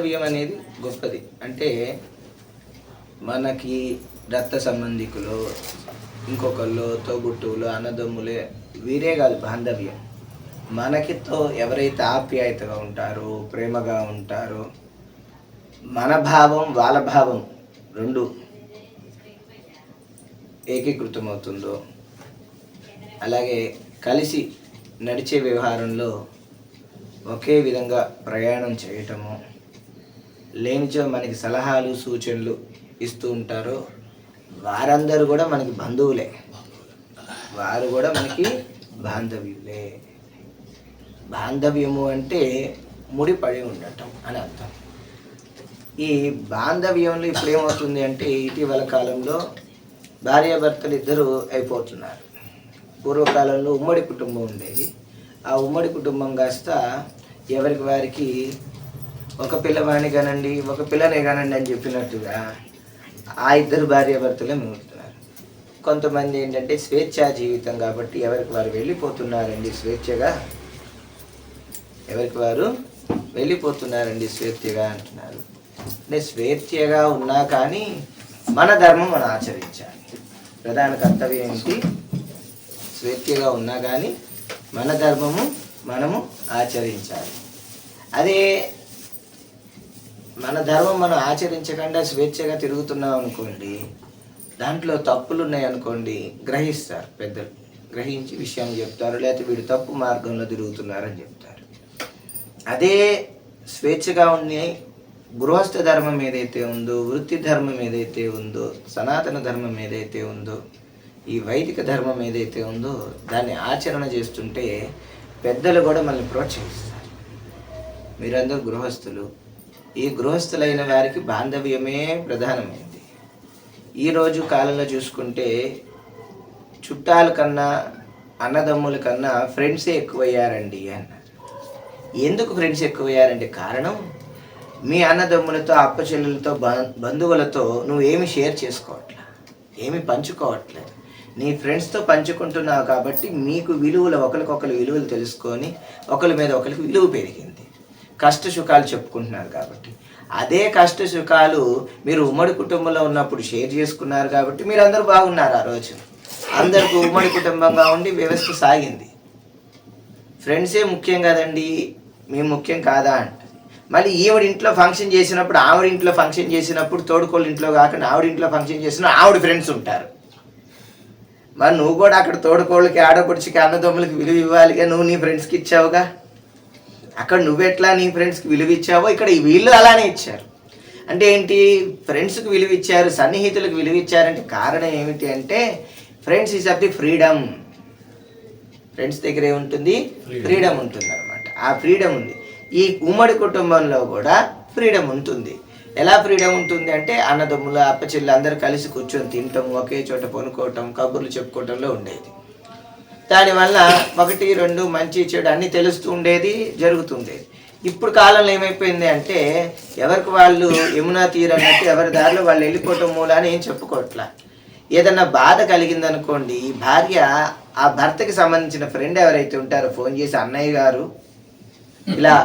బాంధవ్యం అనేది గొప్పది. అంటే మనకి రక్త సంబంధికులు ఇంకొకళ్ళు తోబుట్టువులు అన్నదమ్ములే వీరే కాదు బాంధవ్యం. మనకితో ఎవరైతే ఆప్యాయతగా ఉంటారో ప్రేమగా ఉంటారో మన భావం వాళ్ళ భావం రెండు ఏకీకృతమవుతుందో అలాగే కలిసి నడిచే వ్యవహారంలో ఒకే విధంగా ప్రయాణం చేయటము లేనిచో మనకి సలహాలు సూచనలు ఇస్తూ ఉంటారో వారందరూ కూడా మనకి బంధువులే. వారు కూడా మనకి బాంధవ్యులే. బాంధవ్యము అంటే ముడిపడి ఉండటం అని అర్థం. ఈ బాంధవ్యంలో ఇప్పుడు ఏమవుతుంది అంటే ఇటీవల కాలంలో భార్యాభర్తలు ఇద్దరు అయిపోతున్నారు. పూర్వకాలంలో ఉమ్మడి కుటుంబం ఉండేది. ఆ ఉమ్మడి కుటుంబం కాస్త ఎవరికి వారికి ఒక పిల్లవాడిని కానండి ఒక పిల్లనే కానండి అని చెప్పినట్టుగా ఆ ఇద్దరు భార్యాభర్తలే మిగులుతున్నారు. కొంతమంది ఏంటంటే స్వేచ్ఛా జీవితం కాబట్టి ఎవరికి వారు వెళ్ళిపోతున్నారండి స్వేచ్ఛగా? ఎవరికి వారు వెళ్ళిపోతున్నారండి స్వేచ్ఛగా అంటున్నారు. అంటే స్వేచ్ఛగా ఉన్నా కానీ మన ధర్మం మనం ఆచరించాలి. ప్రధాన కర్తవ్యం ఏంటి? స్వేచ్ఛగా ఉన్నా కానీ మన ధర్మము మనము ఆచరించాలి. అదే మన ధర్మం మనం ఆచరించకుండా స్వేచ్ఛగా తిరుగుతున్నాం అనుకోండి దాంట్లో తప్పులు ఉన్నాయనుకోండి గ్రహిస్తారు పెద్దలు. గ్రహించి విషయం చెప్తారు లేకపోతే వీడు తప్పు మార్గంలో తిరుగుతున్నారని చెప్తారు. అదే స్వేచ్ఛగా ఉండి గృహస్థ ధర్మం ఏదైతే ఉందో వృత్తి ధర్మం ఏదైతే ఉందో సనాతన ధర్మం ఏదైతే ఉందో ఈ వైదిక ధర్మం ఏదైతే ఉందో దాన్ని ఆచరణ చేస్తుంటే పెద్దలు కూడా మనల్ని ప్రోత్సహిస్తారు. మీరందరూ గృహస్థులు ఈ గృహస్థులైన వారికి బాంధవ్యమే ప్రధానమైంది. ఈరోజు కాలంలో చూసుకుంటే చుట్టాల కన్నా అన్నదమ్ముల కన్నా ఫ్రెండ్సే ఎక్కువయ్యారండి అన్నారు. ఎందుకు ఫ్రెండ్స్ ఎక్కువయ్యారంటే కారణం? మీ అన్నదమ్ములతో అప్పచెల్లెలతో బంధువులతో నువ్వు ఏమి షేర్ చేసుకోవట్లే? ఏమి పంచుకోవట్లేదు నీ ఫ్రెండ్స్తో పంచుకుంటున్నావు కాబట్టి మీకు విలువలు ఒకరికొకరు విలువలు తెలుసుకొని ఒకరి మీద ఒకరికి విలువ పెరిగింది కష్ట సుఖాలు చెప్పుకుంటున్నారు కాబట్టి. అదే కష్ట సుఖాలు మీరు ఉమ్మడి కుటుంబంలో ఉన్నప్పుడు షేర్ చేసుకున్నారు కాబట్టి మీరు అందరూ బాగున్నారు ఆ రోజు. అందరికి ఉమ్మడి కుటుంబంగా ఉండి వ్యవస్థ సాగింది. ఫ్రెండ్సే ముఖ్యం కదండి. మేము ముఖ్యం కాదా అంట మళ్ళీ ఈవిడ ఇంట్లో ఫంక్షన్ చేసినప్పుడు ఆవిడ ఇంట్లో ఫంక్షన్ చేసినప్పుడు తోడుకోళ్ళ ఇంట్లో కాకుండా ఆవిడ ఇంట్లో ఫంక్షన్ చేసిన ఆవిడ ఫ్రెండ్స్ ఉంటారు. మరి నువ్వు కూడా అక్కడ తోడుకోళ్ళకి ఆడపడుచుకి అన్నదమ్ములకి విలువ ఇవ్వాలిగా నువ్వు నీ ఫ్రెండ్స్కి ఇచ్చావుగా? అక్కడ నువ్వెట్లా నీ ఫ్రెండ్స్కి విలువ ఇచ్చావో ఇక్కడ ఈ వీళ్ళు అలానే ఇచ్చారు. అంటే ఏంటి? ఫ్రెండ్స్కి విలువ ఇచ్చారు సన్నిహితులకు విలువ ఇచ్చారంటే కారణం ఏమిటి అంటే friends is of the freedom friends దగ్గర ఏముంటుంది? ఫ్రీడమ్ ఉంటుంది అనమాట ఆ ఫ్రీడమ్ ఉంది. ఈ ఉమ్మడి కుటుంబంలో కూడా ఫ్రీడమ్ ఉంటుంది. ఎలా ఫ్రీడమ్ ఉంటుంది అంటే అన్నదమ్ములు అప్పచెల్లి అందరూ కలిసి కూర్చొని తినటం ఒకే చోట పనుకోవటం కబుర్లు చెప్పుకోవటంలో ఉండేది. దానివల్ల ఒకటి రెండు మంచి చెడు అన్నీ తెలుస్తూ ఉండేది జరుగుతుండేది. ఇప్పుడు కాలంలో ఏమైపోయింది అంటే ఎవరికి వాళ్ళు యమునా తీరు అన్నట్టు ఎవరి దారిలో వాళ్ళు వెళ్ళిపోవటం మూలాన ఏం చెప్పుకోవట్లా. ఏదన్నా బాధ కలిగిందనుకోండి ఈ భార్య ఆ భర్తకి సంబంధించిన ఫ్రెండ్ ఎవరైతే ఉంటారో ఫోన్ చేసి అన్నయ్య గారు ఇలా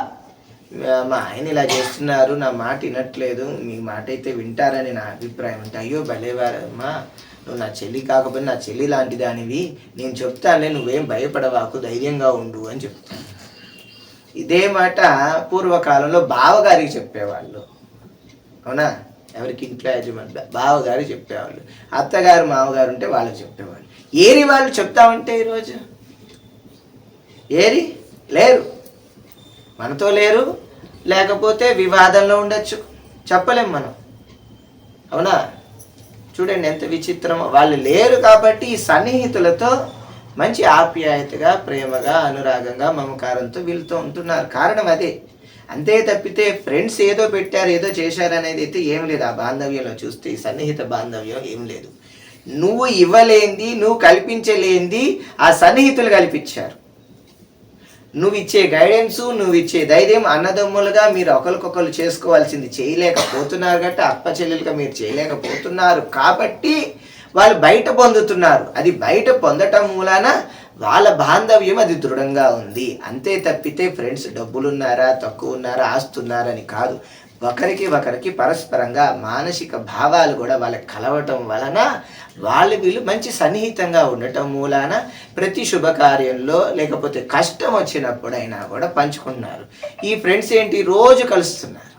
మా ఆయన ఇలా చేస్తున్నారు నా మాట వినట్లేదు మీ మాట అయితే వింటారని నా అభిప్రాయం అంటే అయ్యో భలేవారమ్మా నువ్వు నా చెల్లి కాకపోయినా నా చెల్లి లాంటి దానివి నేను చెప్తానులే నువ్వేం భయపడవాకు ధైర్యంగా ఉండు అని చెప్తాను. ఇదే మాట పూర్వకాలంలో బావగారికి చెప్పేవాళ్ళు. అవునా? ఎవరికి? ఇంట్లో యజమాని బావగారు చెప్పేవాళ్ళు. అత్తగారు మామగారు ఉంటే వాళ్ళకి చెప్పేవాళ్ళు. ఏరి వాళ్ళు చెప్తామంటే ఈరోజు? ఏరి? లేరు. మనతో లేరు. లేకపోతే వివాదంలో ఉండొచ్చు. చెప్పలేం మనం. అవునా? చూడండి ఎంత విచిత్రమో. వాళ్ళు లేరు కాబట్టి ఈ సన్నిహితులతో మంచి ఆప్యాయతగా ప్రేమగా అనురాగంగా మమకారంతో వీళ్ళతో ఉంటున్నారు. కారణం అదే. అంతే తప్పితే ఫ్రెండ్స్ ఏదో పెట్టారు ఏదో చేశారు అనేది అయితే ఏం లేదు. ఆ బాంధవ్యంలో చూస్తే ఈ సన్నిహిత బాంధవ్యం ఏం లేదు. నువ్వు ఇవ్వలేంది నువ్వు కల్పించలేంది ఆ సన్నిహితులు కల్పించారు. నువ్వు ఇచ్చే గైడెన్స్ నువ్వు ఇచ్చే ధైర్యం అన్నదమ్ములుగా మీరు ఒకరికొకరు చేసుకోవాల్సింది చేయలేకపోతున్నారు కాబట్టి అప్ప చెల్లెలుగా మీరు చేయలేకపోతున్నారు కాబట్టి వాళ్ళు బయట పొందుతున్నారు. అది బయట పొందటం మూలాన వాళ్ళ బాంధవ్యం అది దృఢంగా ఉంది. అంతే తప్పితే ఫ్రెండ్స్ డబ్బులున్నారా తక్కువ ఉన్నారా ఆస్తున్నారని కాదు. ఒకరికి ఒకరికి పరస్పరంగా మానసిక భావాలు కూడా వాళ్ళకి కలవటం వలన వాళ్ళు వీళ్ళు మంచి సన్నిహితంగా ఉండటం మూలాన ప్రతి శుభకార్యంలో లేకపోతే కష్టం వచ్చినప్పుడైనా కూడా పంచుకుంటున్నారు. ఈ ఫ్రెండ్స్ ఏంటి? రోజు కలుస్తున్నారు.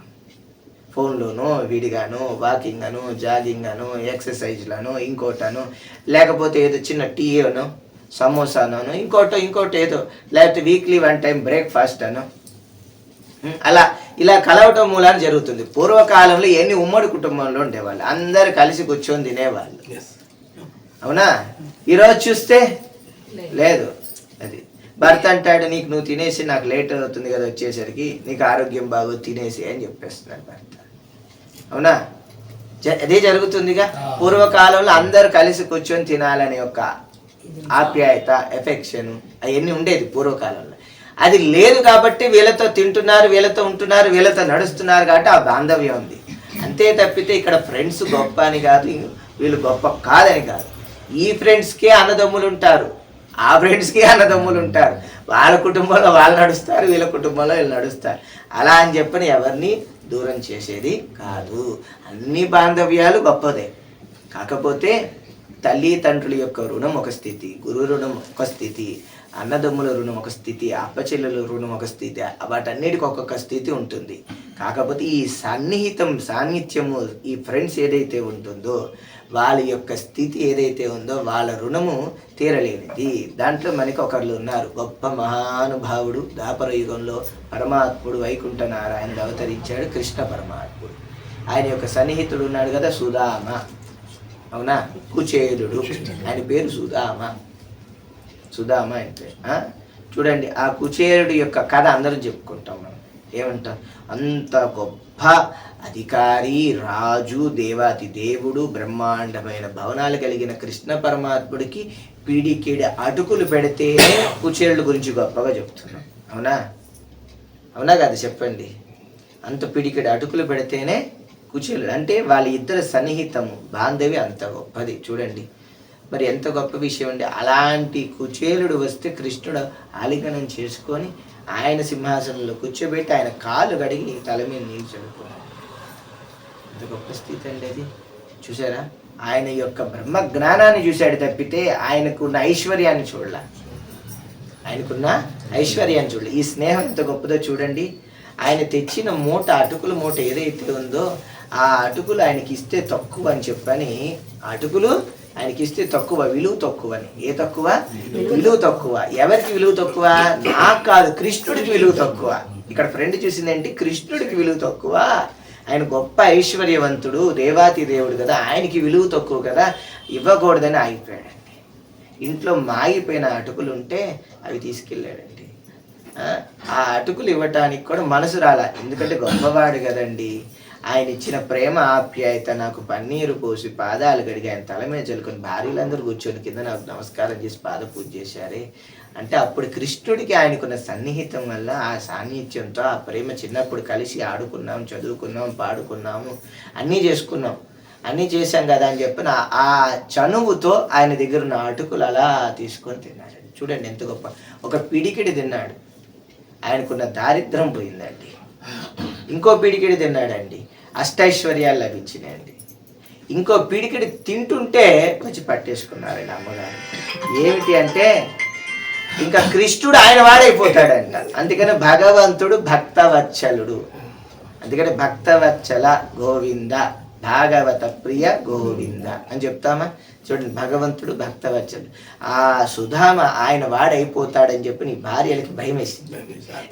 ఫోన్లోనో విడిగాను వాకింగ్ అను జాగింగ్ అను ఎక్సర్సైజ్లను ఇంకోటను లేకపోతే ఏదో చిన్న టీయోనో సమోసానో ఇంకోటో ఇంకోటి ఏదో లేకపోతే వీక్లీ వన్ టైం బ్రేక్ఫాస్ట్ అను అలా ఇలా కలవటం మూలాన జరుగుతుంది. పూర్వకాలంలో ఎన్ని ఉమ్మడి కుటుంబంలో ఉండేవాళ్ళు? అందరు కలిసి కూర్చొని తినేవాళ్ళు. అవునా? ఈరోజు చూస్తే లేదు. అది భర్త అంటాడు నీకు నువ్వు తినేసి నాకు లేట్ అవుతుంది కదా వచ్చేసరికి నీకు ఆరోగ్యం బాగోదు తినేసి అని చెప్పేస్తున్నాడు భర్త. అవునా? అదే జరుగుతుందిగా? పూర్వకాలంలో అందరు కలిసి కూర్చొని తినాలనే ఒక ఆప్యాయత ఎఫెక్షన్ అవన్నీ ఉండేది పూర్వకాలంలో. అది లేదు కాబట్టి వీళ్ళతో తింటున్నారు వీళ్ళతో ఉంటున్నారు వీళ్ళతో నడుస్తున్నారు కాబట్టి ఆ బాంధవ్యం ఉంది. అంతే తప్పితే ఇక్కడ ఫ్రెండ్స్ గొప్ప అని కాదు వీళ్ళు గొప్ప కాదని కాదు. ఈ ఫ్రెండ్స్కే అన్నదమ్ములు ఉంటారు. ఆ ఫ్రెండ్స్కి అన్నదమ్ములు ఉంటారు. వాళ్ళ కుటుంబంలో వాళ్ళు నడుస్తారు వీళ్ళ కుటుంబంలో వీళ్ళు నడుస్తారు. అలా అని చెప్పని ఎవరిని దూరం చేసేది కాదు. అన్ని బాంధవ్యాలు గొప్పదే కాకపోతే తల్లి తండ్రుల యొక్క రుణం ఒక స్థితి గురు రుణం ఒక స్థితి. అన్నదమ్ముల రుణం ఒక స్థితి అప్పచెల్లెల రుణం ఒక స్థితి వాటన్నిటికి ఒక్కొక్క స్థితి ఉంటుంది. కాకపోతే ఈ సన్నిహితం సాన్నిధ్యము ఈ ఫ్రెండ్స్ ఏదైతే ఉంటుందో వాళ్ళ యొక్క స్థితి ఏదైతే ఉందో వాళ్ళ రుణము తీరలేనిది. దాంట్లో మనకి ఒకళ్ళు ఉన్నారు. గొప్ప మహానుభావుడు దాపర యుగంలో పరమాత్ముడు వైకుంఠ నారాయణుడు అవతరించాడు కృష్ణ పరమాత్ముడు. ఆయన యొక్క సన్నిహితుడు ఉన్నాడు కదా సుధామ. అవునా? కుచేలుడు ఆయన పేరు సుధామ. సుధామ అయితే చూడండి ఆ కుచేరుడు యొక్క కథ అందరూ చెప్పుకుంటాం మనం. ఏమంటాం అంత గొప్ప అధికారి రాజు దేవాతి దేవుడు బ్రహ్మాండమైన భవనాలు కలిగిన కృష్ణ పరమాత్ముడికి పీడికేడి అటుకులు పెడితే కుచేరుడు గురించి గొప్పగా చెప్తున్నాం. అవునా? అవునా కదా? చెప్పండి. అంత పిడికిడి అటుకులు పెడితేనే కుచేలుడు అంటే వాళ్ళ ఇద్దరు సన్నిహితము బాంధవి అంత గొప్పది. చూడండి. మరి ఎంత గొప్ప విషయం అండి. అలాంటి కుచేలుడు వస్తే కృష్ణుడు ఆలింగనం చేసుకొని ఆయన సింహాసనంలో కూర్చోబెట్టి ఆయన కాలు కడిగి తల మీద నీరు చదువుకున్నాడు ఎంత గొప్ప స్థితి అండి అది. చూసారా? ఆయన యొక్క బ్రహ్మ జ్ఞానాన్ని చూశాడు తప్పితే ఆయనకున్న ఐశ్వర్యాన్ని చూడాల. ఆయనకున్న ఐశ్వర్యాన్ని చూడలే. ఈ స్నేహం ఎంత గొప్పదో చూడండి. ఆయన తెచ్చిన మూట అటుకుల మూట ఏదైతే ఉందో ఆ అటుకులు ఆయనకి ఇస్తే తక్కువ అని చెప్పని అటుకులు ఆయనకి ఇస్తే తక్కువ విలువ తక్కువ అని ఏ తక్కువ? విలువ తక్కువ. ఎవరికి విలువ తక్కువ? నాకు కాదు కృష్ణుడికి విలువ తక్కువ. ఇక్కడ ఫ్రెండ్ చూసిందేంటి కృష్ణుడికి విలువ తక్కువ. ఆయన గొప్ప ఐశ్వర్యవంతుడు దేవాతి దేవుడు కదా. ఆయనకి విలువ తక్కువ కదా. ఇవ్వకూడదని ఆగిపోయాడండి. ఇంట్లో మాగిపోయిన అటుకులు ఉంటే అవి తీసుకెళ్ళాడండి. ఆ అటుకులు ఇవ్వటానికి కూడా మనసు రాలా. ఎందుకంటే గొప్పవాడు కదండి. ఆయన ఇచ్చిన ప్రేమ ఆప్యాయత నాకు పన్నీరు పోసి పాదాలు కడిగి ఆయన తల మీద చల్లుకొని భార్యలందరూ కూర్చొని కింద నాకు నమస్కారం చేసి పాద పూజ చేశారే. అంటే అప్పుడు కృష్ణుడికి ఆయనకున్న సన్నిహితం వల్ల ఆ సాన్నిహిత్యంతో ఆ ప్రేమ చిన్నప్పుడు కలిసి ఆడుకున్నాం చదువుకున్నాం పాడుకున్నాము అన్నీ చేసుకున్నాం. అన్నీ చేశాం కదా అని చెప్పిన ఆ చనువుతో ఆయన దగ్గర ఉన్న అటుకులు అలా తీసుకొని తిన్నాడు. చూడండి ఎంత గొప్ప. ఒక పిడికిడి తిన్నాడు. ఆయనకున్న దారిద్రం పోయిందండి. ఇంకో పిడికిడి తిన్నాడండి. అష్టైశ్వర్యాలు లభించినాయండి. ఇంకో పిడికిడి తింటుంటే వచ్చి పట్టేసుకున్నారండి అమ్మగారు. ఏమిటి అంటే ఇంకా కృష్ణుడు ఆయన వాడైపోతాడంట. అందుకని భగవంతుడు భక్తవత్సలుడు. అందుకని భక్తవత్సల గోవింద భాగవత ప్రియ గోవింద అని చెప్తామా? చూడండి భగవంతుడు భక్తవత్సలుడు ఆ సుధామ ఆయన వాడైపోతాడని చెప్పి నీ భార్యలకి భయం వేసింది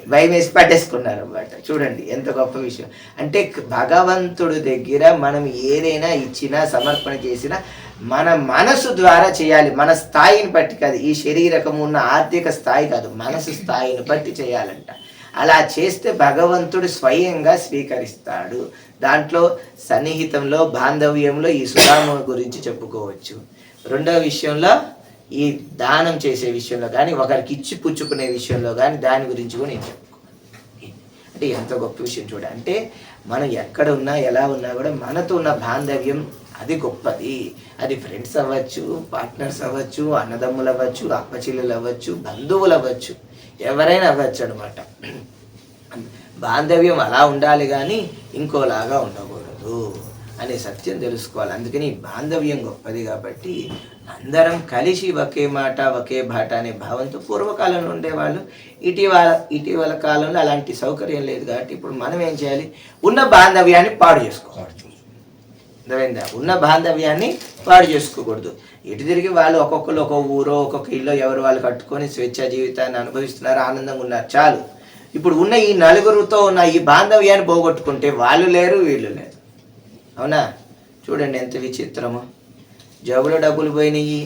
భయం వేసి పట్టేసుకున్నారు అన్నమాట. చూడండి ఎంత గొప్ప విషయం. అంటే భగవంతుడి దగ్గర మనం ఏదైనా ఇచ్చినా సమర్పణ చేసినా మన మనసు ద్వారా చేయాలి. మన స్థాయిని బట్టి కాదు. ఈ శరీరకము ఉన్న ఆర్థిక స్థాయి కాదు. మనసు స్థాయిని బట్టి చేయాలంట. అలా చేస్తే భగవంతుడు స్వయంగా స్వీకరిస్తాడు. దాంట్లో సన్నిహితంలో బాంధవ్యంలో ఈ సుధాము గురించి చెప్పుకోవచ్చు. రెండవ విషయంలో ఈ దానం చేసే విషయంలో కానీ ఒకరికి ఇచ్చి పుచ్చుకునే విషయంలో కానీ దాని గురించి కూడా నేను చెప్పుకోవాలి అంటే ఎంత గొప్ప విషయం చూడ. అంటే మనం ఎక్కడ ఉన్నా ఎలా ఉన్నా కూడా మనతో ఉన్న బాంధవ్యం అది గొప్పది. అది ఫ్రెండ్స్ అవ్వచ్చు పార్ట్నర్స్ అవ్వచ్చు అన్నదమ్ములు అవ్వచ్చు అప్పచిల్లులు అవ్వచ్చు బంధువులు అవ్వచ్చు ఎవరైనా అవ్వచ్చు అనమాట బాంధవ్యం అలా ఉండాలి కానీ ఇంకోలాగా ఉండకూడదు అనే సత్యం తెలుసుకోవాలి. అందుకని బాంధవ్యం గొప్పది కాబట్టి అందరం కలిసి ఒకే మాట ఒకే బాట అనే భావంతో పూర్వకాలంలో ఉండేవాళ్ళు. ఇటీవల ఇటీవల కాలంలో అలాంటి సౌకర్యం లేదు కాబట్టి ఇప్పుడు మనం ఏం చేయాలి? ఉన్న బాంధవ్యాన్ని పాడు చేసుకోవాలి అర్థమైందా? ఉన్న బాంధవ్యాన్ని పాడు చేసుకోకూడదు. ఇటు తిరిగి వాళ్ళు ఒక్కొక్కరు ఒక్కొక్క ఊరో ఒక్కొక్క ఇల్లు ఎవరు వాళ్ళు కట్టుకొని స్వేచ్ఛ జీవితాన్ని అనుభవిస్తున్నారు ఆనందంగా ఉన్నారు. చాలు. ఇప్పుడు ఉన్న ఈ నలుగురితో ఉన్న ఈ బాంధవ్యాన్ని పోగొట్టుకుంటే వాళ్ళు లేరు వీళ్ళు లేరు. అవునా? చూడండి ఎంత విచిత్రము. జబులో డబ్బులు పోయినాయి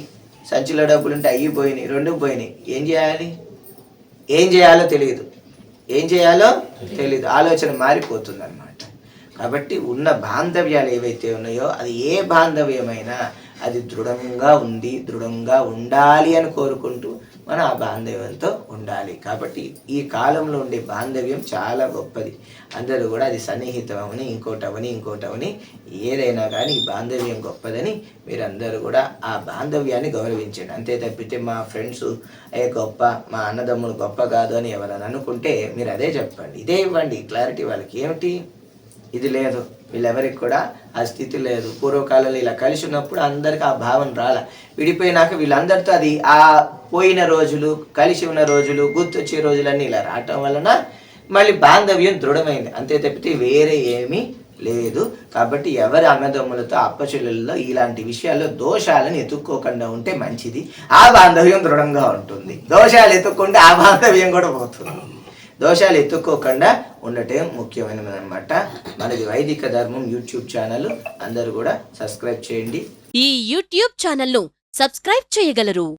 సంచిలో డబ్బులు ఉంటే అయ్యి పోయినాయి రెండు పోయినాయి. ఏం చేయాలి? ఏం చేయాలో తెలియదు. ఏం చేయాలో తెలియదు. ఆలోచన మారిపోతుంది అనమాట కాబట్టి ఉన్న బాంధవ్యాలు ఏవైతే ఉన్నాయో అది ఏ బాంధవ్యమైనా అది దృఢంగా ఉంది దృఢంగా ఉండాలి అని కోరుకుంటూ మనం ఆ బాంధవ్యంతో ఉండాలి. కాబట్టి ఈ కాలంలో ఉండే బాంధవ్యం చాలా గొప్పది. అందరూ కూడా అది సన్నిహితం అవని ఇంకోటవని ఇంకోటవని ఏదైనా కానీ ఈ బాంధవ్యం గొప్పదని మీరందరూ కూడా ఆ బాంధవ్యాన్ని గౌరవించండి. అంతే తప్పితే మా ఫ్రెండ్స్ ఏ గొప్ప మా అన్నదమ్ములు గొప్ప కాదు అని ఎవరైనా అనుకుంటే మీరు అదే చెప్పండి. ఇదే ఇవ్వండి. క్లారిటీ వాళ్ళకి ఏమిటి? ఇది లేదు. వీళ్ళెవరికి కూడా ఆ స్థితి లేదు. పూర్వకాలంలో ఇలా కలిసి ఉన్నప్పుడు అందరికీ ఆ భావన రాల. విడిపోయినాక వీళ్ళందరితో అది ఆ పోయిన రోజులు కలిసి ఉన్న రోజులు గుర్తొచ్చే రోజులన్నీ ఇలా రావటం వలన మళ్ళీ బాంధవ్యం దృఢమైంది. అంతే తప్పితే వేరే ఏమీ లేదు. కాబట్టి ఎవరి అన్నదమ్ములతో అప్పచెల్లెల్లో ఇలాంటి విషయాల్లో దోషాలను ఎత్తుక్కోకుండా ఉంటే మంచిది. ఆ బాంధవ్యం దృఢంగా ఉంటుంది. దోషాలు ఎత్తుక్కుంటే ఆ బాంధవ్యం కూడా పోతుంది. దోషాలు ఎత్తుక్కోకుండా ఉండటం ముఖ్యమైనది అనమాట మనది వైదిక ధర్మం యూట్యూబ్ ఛానల్. అందరూ కూడా సబ్స్క్రైబ్ చేయండి. ఈ యూట్యూబ్ ఛానల్ను సబ్స్క్రైబ్ చేయగలరు.